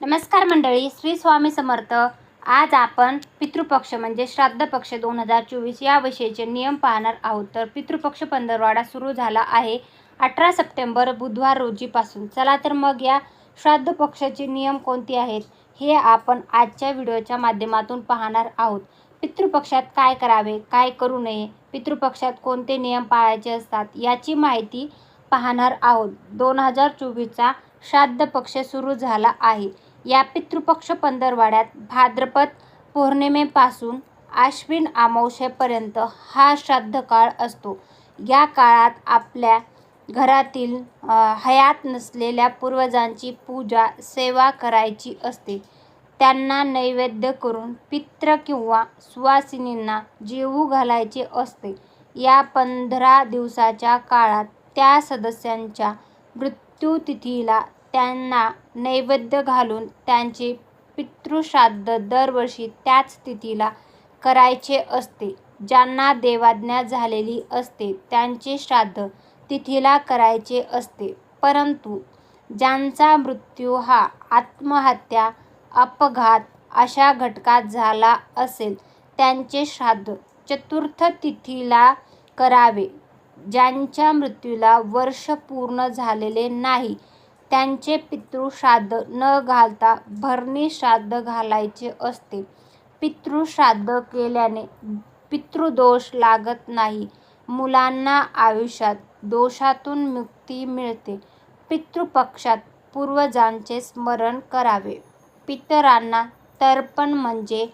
नमस्कार मंडळी श्री स्वामी समर्थ. आज आपण पितृपक्ष म्हणजे श्राद्ध पक्ष दोन हजार चोवीस याविषयीचे नियम पाहणार आहोत. तर पितृपक्ष पंधरवाडा सुरू झाला आहे. अठरा सप्टेंबर बुधवार रोजीपासून. चला तर मग या श्राद्ध पक्षाचे नियम कोणते आहेत हे आपण आजच्या व्हिडिओच्या माध्यमातून पाहणार आहोत. पितृपक्षात काय करावे काय करू नये पितृपक्षात कोणते नियम पाळायचे असतात याची माहिती पाहणार आहोत. दोन हजार चोवीसचा श्राद्ध पक्ष सुरू झाला आहे. या पितृपक्ष पंधरवाड्यात भाद्रपद पौर्णिमेपासून आश्विन अमावशेपर्यंत हा श्राद्ध काळ असतो. या काळात आपल्या घरातील हयात नसलेल्या पूर्वजांची पूजा सेवा करायची असते. त्यांना नैवेद्य करून पित्र किंवा सुवासिनींना जेवू घालायचे असते. या पंधरा दिवसाच्या काळात त्या सदस्यांच्या मृत्यूतिथीला त्यांना नैवेद्य घालून त्यांचे पितृश्राद्ध दरवर्षी त्याच तिथीला करायचे असते. ज्यांना देवाज्ञा झालेली असते त्यांचे श्राद्ध तिथीला करायचे असते. परंतु ज्यांचा मृत्यू हा आत्महत्या अपघात अशा घटकात झाला असेल त्यांचे श्राद्ध चतुर्थ तिथीला करावे. ज्यांच्या मृत्यूला वर्ष पूर्ण झालेले नाही त्यांचे पितृश्राद्ध न घालता भरणी श्राद्ध घालायचे असते. पितृश्राद्ध केल्याने पितृदोष लागत नाही. मुलांना आयुष्यात दोषातून मुक्ती मिळते. पितृपक्षात पूर्वजांचे स्मरण करावे. पितरांना तर्पण म्हणजे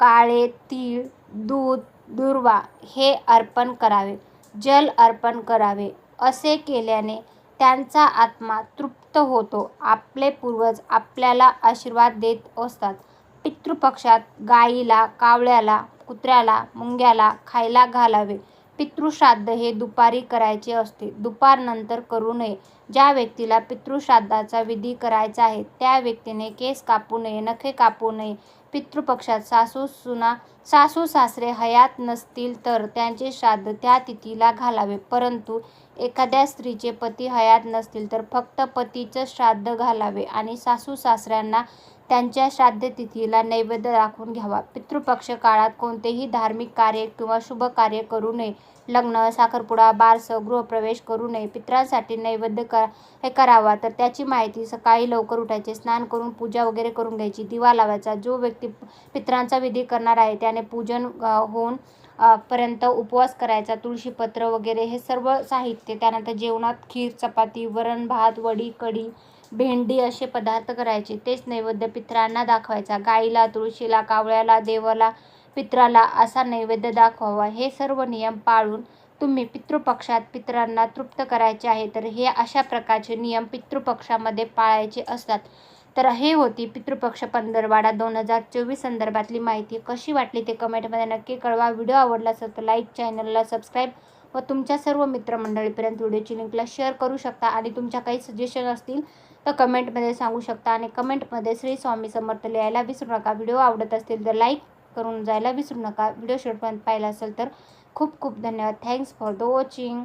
काळे तीळ दूध दुर्वा हे अर्पण करावे. जल अर्पण करावे. असे केल्याने त्यांचा आत्मा तृप्त होतो. आपले पूर्वज आपल्याला आशीर्वाद देत असतात. पितृपक्षात गाईला कावळ्याला कुत्र्याला मुंग्याला खायला घालावे. पितृश्राद्ध हे दुपारी करायचे असते. दुपारनंतर करू नये. ज्या व्यक्तीला पितृश्राद्धाचा विधी करायचा आहे त्या व्यक्तीने केस कापू नये नखे कापू नये. पितृपक्षात सासू सुना सासू सासरे हयात नसतील तर त्यांचे श्राद्ध त्या तिथीला घालावे. परंतु एखाद्या स्त्रीचे पती हयात नसतील तर फक्त पतीचं श्राद्ध घालावे आणि सासू सासऱ्यांना त्यांच्या श्राद्धतिथीला नैवेद्य दाखवून घ्यावा. पितृपक्ष काळात कोणतेही धार्मिक कार्य किंवा शुभ कार्य करू नये. लग्न साखरपुडा बारस गृहप्रवेश करू नये. पितरांसाठी नैवेद्य कर हे करावा. तर त्याची माहिती सकाळी लवकर उठायचे स्नान करून पूजा वगैरे करून घ्यायची. दिवा लावायचा. जो व्यक्ती पित्रांचा विधी करणार आहे त्याने पूजन होऊन पर्यंत उपवास करायचा तुळशीपत्र वगैरे हे सर्व साहित्य त्यानंतर जेवणात खीर चपाती वरण भात वडी कढी भेंडी असे पदार्थ करायचे. तेच नैवेद्य पितरांना दाखवायचा. गाईला तुळशीला कावळ्याला देवाला पित्राला असा नैवेद्य दाखवावा. हे सर्व नियम पाळून तुम्ही पितृपक्षात पितरांना तृप्त करायचे आहे तर हे अशा प्रकारचे नियम पितृपक्षामध्ये पाळायचे असतात. तर हे होती पितृपक्ष पंधरवाडा दोन हजार चोवीस संदर्भातली माहिती. कशी वाटली ते कमेंटमध्ये नक्की कळवा. व्हिडिओ आवडला असेल तर लाईक चॅनलला सबस्क्राईब व तुमच्या सर्व मित्रमंडळीपर्यंत व्हिडिओची लिंकला शेअर करू शकता आणि तुमच्या काही सजेशन असतील तर कमेंटमध्ये सांगू शकता आणि कमेंटमध्ये श्री स्वामी समर्थ लिहायला विसरू नका. व्हिडिओ आवडत असतील तर लाईक करून जायला विसरू नका. व्हिडिओ शेवटपर्यंत पाहिला असेल तर खूप खूप धन्यवाद. Thanks for the watching